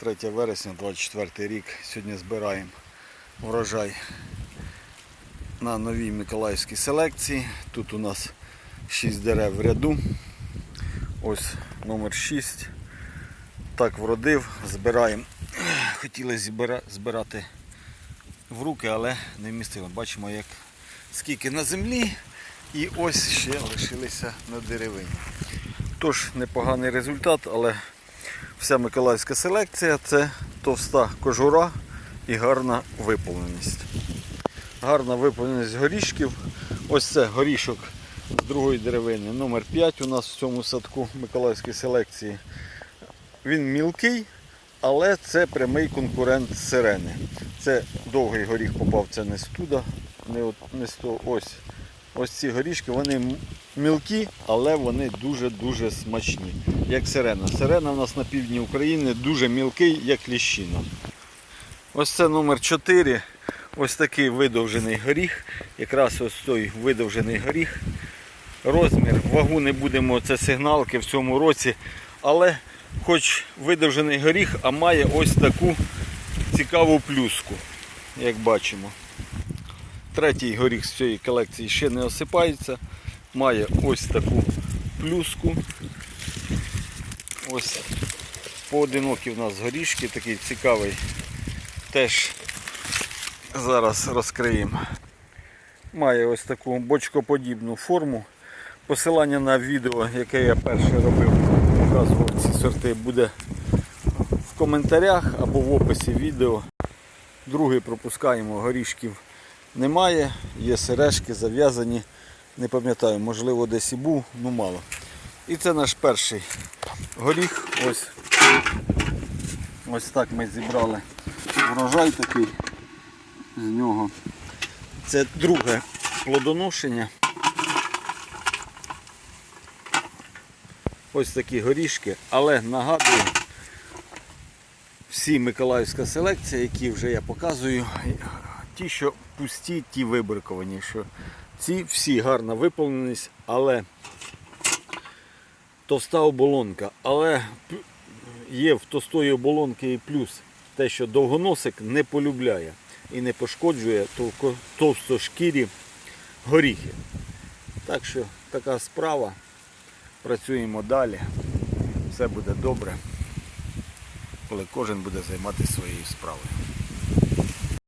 3 вересня 24 рік. Сьогодні збираємо врожай на новій Миколаївській селекції. Тут у нас 6 дерев в ряду. Ось номер 6. Так вродив, збираємо. Хотіли збирати в руки, але не вмістили. Бачимо, як скільки на землі і ось ще лишилися на деревині. Тож непоганий результат, але вся миколаївська селекція це товста кожура і гарна виповненість. Гарна виповненість горішків. Ось це горішок з другої деревини. Номер 5 у нас в цьому садку миколаївської селекції. Він мілкий, але це прямий конкурент сирени. Це довгий горіх попав, це не з туда, не, от, не того. Ось. Ось ці горішки, вони мілкі, але вони дуже-дуже смачні. Як сирена. Сирена у нас на півдні України дуже мілкий, як ліщина. Ось це номер 4. Ось такий видовжений горіх. Якраз ось той видовжений горіх. Розмір, вагу не будемо, це сигналки в цьому році. Але хоч видовжений горіх, а має ось таку цікаву плюску, як бачимо. Третій горіх з цієї колекції ще не осипається. Має ось таку плюску. Ось поодинокі в нас горішки, такий цікавий. Теж зараз розкриємо. Має ось таку бочкоподібну форму. Посилання на відео, яке я перше робив, показував ці сорти, буде в коментарях або в описі відео. Другий пропускаємо, горішків немає, є сережки зав'язані. Не пам'ятаю, можливо десь і був, ну мало. І це наш перший горіх. Ось, ось так ми зібрали врожай такий з нього. Це друге плодоношення. Ось такі горішки, але нагадую, всі Миколаївська селекція, які вже я показую, ті, що пусті, ті вибриковані. Що ці всі гарна виповненість, але товста оболонка. Але є в товстої оболонки і плюс те, що довгоносик не полюбляє і не пошкоджує товстошкірі горіхи. Так що така справа. Працюємо далі. Все буде добре, коли кожен буде займатися своєю справою.